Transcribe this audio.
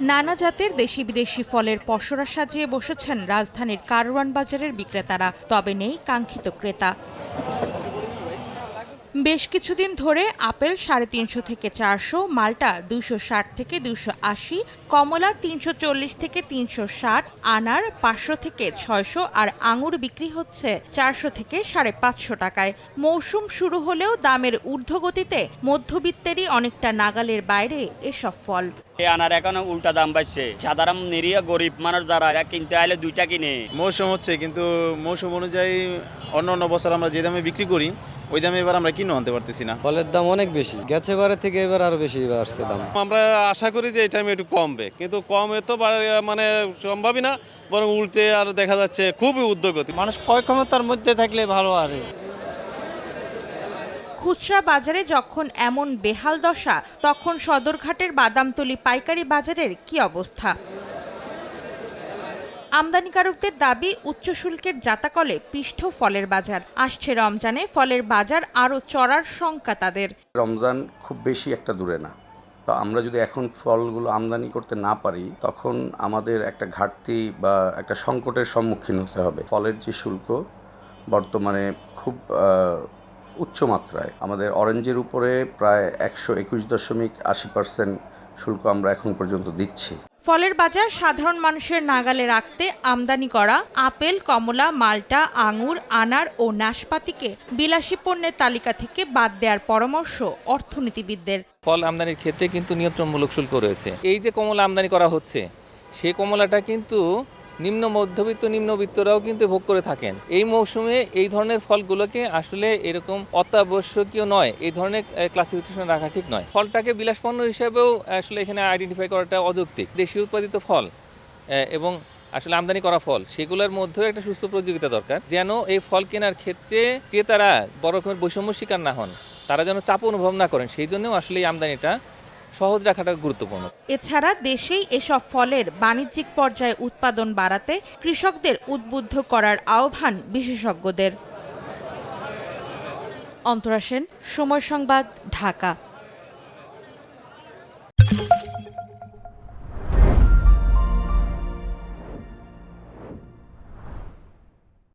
নানা জাতের দেশি বিদেশি ফলের পসরা সাজিয়ে বসেছেন রাজধানীর কারওয়ান বাজারের বিক্রেতারা। তবে নেই কাঙ্ক্ষিত ক্রেতা। বেশ কিছুদিন ধরে আপেল সাড়ে তিনশো থেকে চারশো, মাল্টা দুশো ষাট থেকে দুশো আশি, কমলা তিনশো চল্লিশ থেকে তিনশো ষাট, আনার পাঁচশো থেকে ছয়শো আর আঙুর বিক্রি হচ্ছে চারশো থেকে সাড়ে পাঁচশো টাকায়। মৌসুম শুরু হলেও দামের ঊর্ধ্বগতিতে মধ্যবিত্তেরই অনেকটা নাগালের বাইরে এসব ফল। আনার এখন উল্টা দাম বাড়ছে। সাধারণ নিরীহ গরিব মানুষ যারা এরা কিনতে আইলে দুইটা কিনে। মৌসুম হচ্ছে কিন্তু মৌসুম অনুযায়ী অন্য অন্য বছর আমরা যে দামে বিক্রি করি ওই দামে এবার আমরা কিনে আনতে পারতেছি না। ফলের দাম অনেক বেশি। গেছে বারে থেকে এবার আরও বেশি আসছে দাম। আমরা আশা করি যে এই টাইমে একটু কমবে কিন্তু কমে তো মানে সম্ভবই না বরং উল্টে আর দেখা যাচ্ছে খুবই উদ্যোগতি মানুষ কয় ক্ষমতার মধ্যে থাকলে ভালো আর খুচরা বাজারে যখন এমন বেহাল দশা, তখন সদরঘাটের বাদামতলি পাইকারি বাজারের কি অবস্থা? আমদানিকারকদের দাবি, উচ্চ শুল্কের জাতাকলে পিষ্ঠ ফলের বাজার। আসছে রমজানে, ফলের বাজার আরও চড়ার শঙ্কা তাদের। রমজান খুব বেশি একটা দূরে না। তো আমরা যদি এখন ফলগুলো আমদানি করতে না পারি, তখন আমাদের একটা ঘাটতি বা একটা সংকটের সম্মুখীন হতে হবে। ফলের যে শুল্ক, বর্তমানে খুব উচ্চ মাত্রায়। আমাদের অরেঞ্জের উপরে প্রায় একশো একুশ দশমিক আশি পার্সেন্ট শুল্ক আমরা এখন পর্যন্ত দিচ্ছি। ফলের বাজার সাধারণ মানুষের নাগালে রাখতে আমদানি করা আপেল কমলা মাল্টা আঙুর আনার ও নাশপাতিকে বিলাসী পণ্যের তালিকা থেকে বাদ দেওয়ার পরামর্শ অর্থনীতিবিদদের। ফল আমদানির ক্ষেত্রে কিন্তু নিয়ন্ত্রণমূলক শুল্ক রয়েছে। এই যে কমলা আমদানি করা হচ্ছে সেই কমলাটা কিন্তু নিম্ন মধ্যবিত্ত, নিম্নবিত্তরাও কিন্তু ভোগ করে থাকেন। এই মৌসুমে এই ধরনের ফলগুলোকে আসলে এরকম অত্যাবশ্যকীয় নয়। এই ধরনের ক্লাসিফিকেশন রাখা ঠিক নয়। ফলটাকে বিলাসপণ্য হিসেবেও আসলে এখানে আইডেন্টিফাই করাটা অযৌক্তিক। দেশীয় উৎপাদিত ফল এবং আসলে আমদানি করা ফল, সেগুলোর মধ্যেও একটা সুস্থ প্রতিযোগিতা দরকার। যেন এই ফল কেনার ক্ষেত্রে ক্রেতারা বড় রকমের বৈষম্য শিকার না হন, তারা যেন চাপ অনুভব না করেন, সেই জন্যও আসলে এই আমদানিটা সহজ রাখাটা গুরুত্বপূর্ণ। এছাড়া দেশেই এসব ফলের বাণিজ্যিক পর্যায়ে উৎপাদন বাড়াতে কৃষকদের উদ্বুদ্ধ করার আহ্বান বিশেষজ্ঞদের। অন্তরাসেন সময় সংবাদ, ঢাকা।